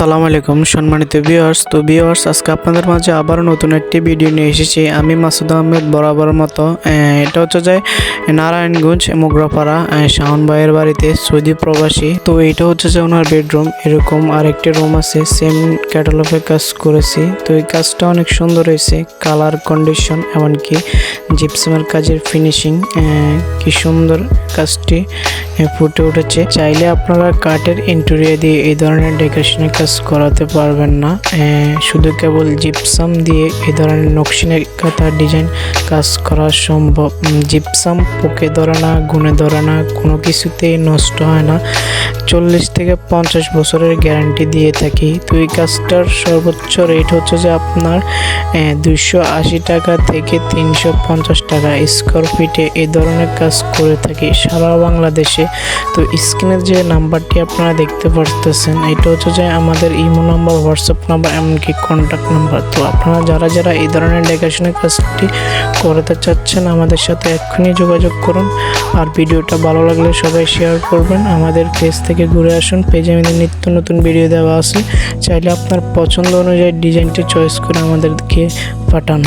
আসসালামু আলাইকুম, সম্মানিত ভিউয়ার্স তো ভিউয়ার্স আজকে আপনাদের মাঝে আবারও নতুন একটি ভিডিও নিয়ে এসেছি। আমি মাসুদ আহমেদ বরাবর মতো। এটা হচ্ছে যে নারায়ণগঞ্জ, মোগরাপাড়া শাওন ভাইয়ের বাড়িতে সৌদি প্রবাসী। তো এটা হচ্ছে যে ওনার বেডরুম এরকম আরেকটি রুম আছে সেম ক্যাটালগে কাজ করেছি। তো এই কাজটা অনেক সুন্দর হয়েছে কালার কন্ডিশন এমনকি জিপসামের কাজের ফিনিশিং কি সুন্দর কাজটি। ফুটে উঠেছে। চাইলে আপনারা কাঠের ইন্টেরিয়ার দিয়ে এই ধরনের ডেকোরেশনের কাজ করাতে পারবেন না। শুধু কেবল জিপসাম দিয়ে এই ধরনের নকশিনে কাতার ডিজাইন কাজ করা সম্ভব। জিপসাম পোকে ধরে না, গুনে ধরে না, কোনো কিছুতেই নষ্ট হয় না। চল্লিশ থেকে পঞ্চাশ বছরের গ্যারান্টি দিয়ে থাকি। তো এই কাজটার সর্বোচ্চ রেট হচ্ছে যে আপনার দুইশো আশি টাকা থেকে তিনশো পঞ্চাশ টাকা স্কোয়ার ফিটে এই ধরনের কাজ করে থাকি সারা বাংলাদেশে। তো স্ক্রিনের যে নাম্বারটি আপনারা দেখতে পারতেছেন, এটা হচ্ছে যে আমাদের ইমো নাম্বার, হোয়াটসঅ্যাপ নাম্বার, এমনকি কন্ট্যাক্ট নাম্বার। তো আপনারা যারা যারা এই ধরনের ডেকোরেশনের কাজটি করতে চাচ্ছেন, আমাদের সাথে এক্ষুনি যোগাযোগ করুন। আর ভিডিওটা ভালো লাগলে সবাই শেয়ার করবেন। আমাদের পেজ থেকে ঘুরে আসুন। পেজে আমাদের নিত্য নতুন ভিডিও দেওয়া আছে। চাইলে আপনার পছন্দ অনুযায়ী ডিজাইনটি চয়েস করে আমাদেরকে পাঠান।